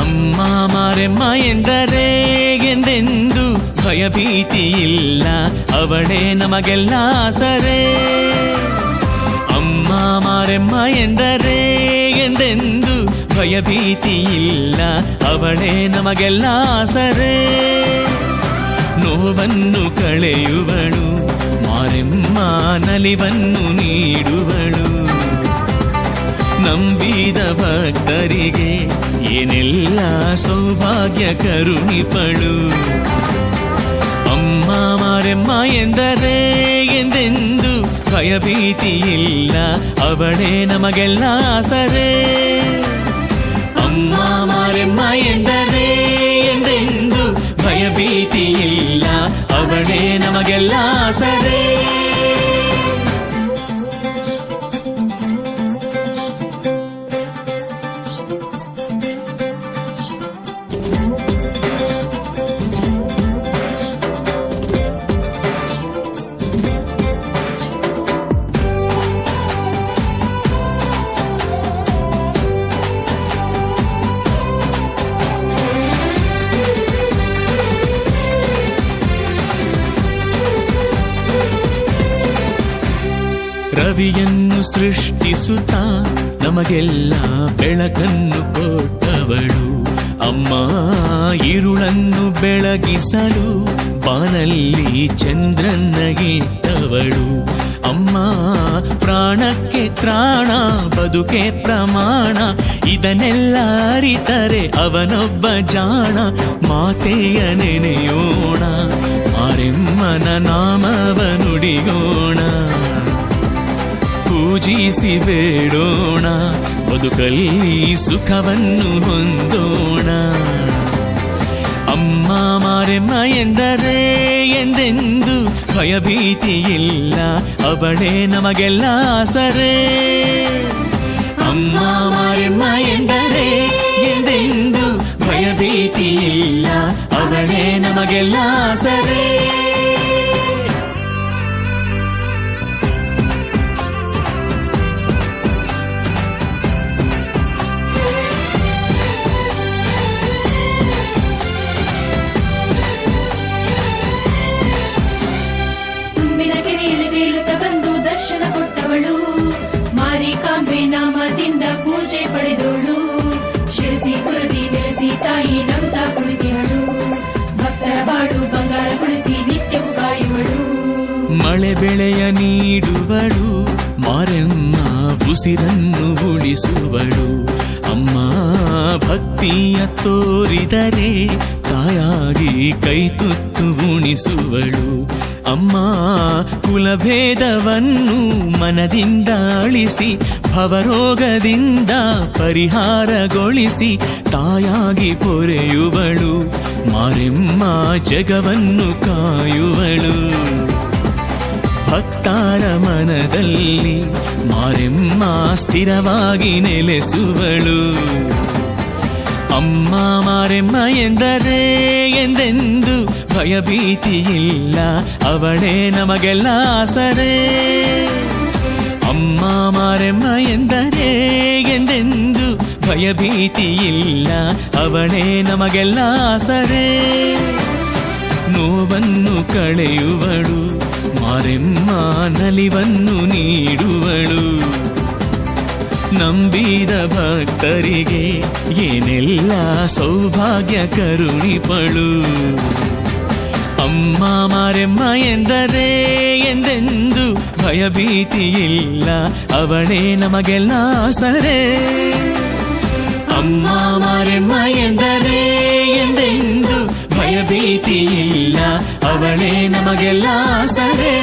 ಅಮ್ಮ ಮಾರೆಮ್ಮ ಎಂದರೆ ಎಂದೆಂದು ಭಯಭೀತಿ ಇಲ್ಲ ಅವಳೇ ನಮಗೆಲ್ಲ ಸರೇ ಅಮ್ಮ ಮಾರೆಮ್ಮ ಎಂದರೆ ಎಂದೆಂದು ಭಯಭೀತಿ ಇಲ್ಲ ಅವಳೇ ನಮಗೆಲ್ಲ ಸರೇ ನೋವನ್ನು ಕಳೆಯುವಳು, ಮಾರೆಮ್ಮ ನಲಿವನ್ನು ನೀಡುವಳು. ನಂಬಿದ ಭಕ್ತರಿಗೆ ಏನೆಲ್ಲ ಸೌಭಾಗ್ಯ ಕರುಣಿಪಳು ಅಮ್ಮ ಮಾರೆಮ್ಮ ಎಂದರೆ ಎಂದೆಂದು ಭಯಭೀತಿಯಿಲ್ಲ, ಅವಳೇ ನಮಗೆಲ್ಲ ಆಸರೆ. ಅಮ್ಮ ಮಾರೆಮ್ಮ ಎಂದರೆ ಎಂದೆಂದು ಭಯಭೀತಿಯಿಲ್ಲ, ಅವಳೇ ನಮಗೆಲ್ಲ ಸರೇ ರವಿಯನ್ನು ಸೃಷ್ಟಿಸುತ್ತ ನಮಗೆಲ್ಲ ಬೆಳಕನ್ನು ಕೊಟ್ಟವಳು. ಅಮ್ಮ ಇರುಳನ್ನು ಬೆಳಗಿಸಲು ಬಾನಲ್ಲಿ ಚಂದ್ರನ ಇಟ್ಟವಳು. ಅಮ್ಮ, ಪ್ರಾಣಕ್ಕೆ ತ್ರಾಣ, ಬದುಕೆ ಪ್ರಮಾಣ, ಇದನ್ನೆಲ್ಲ ಅರಿತರೆ ಅವನೊಬ್ಬ ಜಾಣ. ಮಾತೆಯ ನೆನೆಯೋಣ, ಮಾರೆಮ್ಮನ ನಾಮವ ಪೂಜಿಸಿ ಬೇಡೋಣ ಬದುಕಲ್ಲಿ ಸುಖವನ್ನು ಹೊಂದೋಣ ಅಮ್ಮ ಮಾರೆಮ್ಮ ಎಂದರೆ ಎಂದೆಂದು ಭಯಭೀತಿ ಇಲ್ಲ ಅವಳೇ ನಮಗೆಲ್ಲ ಸರೇ ಅಮ್ಮ ಮಾರೆಮ್ಮ ಎಂದರೆ ಎಂದೆಂದು ಭಯಭೀತಿ ಇಲ್ಲ ಅವಳೇ ನಮಗೆಲ್ಲ ಸರೇ ಪೂಜೆ ಪಡೆದೋಳು. ಶಿರಸಿ ಕುರದಿ ನೆಲೆಸಿ ತಾಯಿ ನಂತ ಕುಳಿತಿಹಳು ಭಕ್ತರ ಬಾಳು ಬಂಗಾರಗೊಳಿಸಿ ನಿತ್ಯವು ಕಾಯುವಳು ಮಳೆ ಬೆಳೆಯ ನೀಡುವಳು, ಮಾರೆಮ್ಮ ಉಸಿರನ್ನು ಉಳಿಸುವಳು. ಅಮ್ಮ ಭಕ್ತಿಯ ತೋರಿದರೆ ತಾಯಾಗಿ ಕೈ ತುತ್ತು ಉಣಿಸುವಳು. ಅಮ್ಮ, ಕುಲಭೇದವನ್ನು ಮನದಿಂದ ಅಳಿಸಿ ಭವರೋಗದಿಂದ ಪರಿಹಾರಗೊಳಿಸಿ, ತಾಯಾಗಿ ಪೊರೆಯುವಳು, ಮಾರೆಮ್ಮ ಜಗವನ್ನು ಕಾಯುವಳು. ಭಕ್ತಾರ ಮನದಲ್ಲಿ ಮಾರೆಮ್ಮ ಸ್ಥಿರವಾಗಿ ನೆಲೆಸುವಳು. ಅಮ್ಮ ಮಾರೆಮ್ಮ ಎಂದರೆ ಎಂದೆಂದು ಭಯಭೀತಿ ಇಲ್ಲ ಅವಳೇ ನಮಗೆಲ್ಲ ಸರೇ ಅಮ್ಮ ಮಾರೆಮ್ಮ ಎಂದರೆ ಎಂದೆಂದು ಭಯಭೀತಿ ಇಲ್ಲ ಅವಳೇ ನಮಗೆಲ್ಲ ಸರೇ ನೋವನ್ನು ಕಳೆಯುವಳು, ಮಾರೆಮ್ಮ ನಲಿವನ್ನು ನೀಡುವಳು. ನಂಬಿದ ಭಕ್ತರಿಗೆ ಏನೆಲ್ಲ ಸೌಭಾಗ್ಯ ಕರುಣಿಪಳು. ಅಮ್ಮ ಮಾರೆಮ್ಮ ಎಂದರೆ ಎಂದೆಂದು ಭಯಭೀತಿ ಇಲ್ಲ ಅವಳೇ ನಮಗೆಲ್ಲ ಸರೇ ಅಮ್ಮ ಮಾರೆಮ್ಮ ಎಂದರೆ ಎಂದೆಂದು ಭಯಭೀತಿ ಇಲ್ಲ ಅವಳೇ ನಮಗೆಲ್ಲ ಸರೇ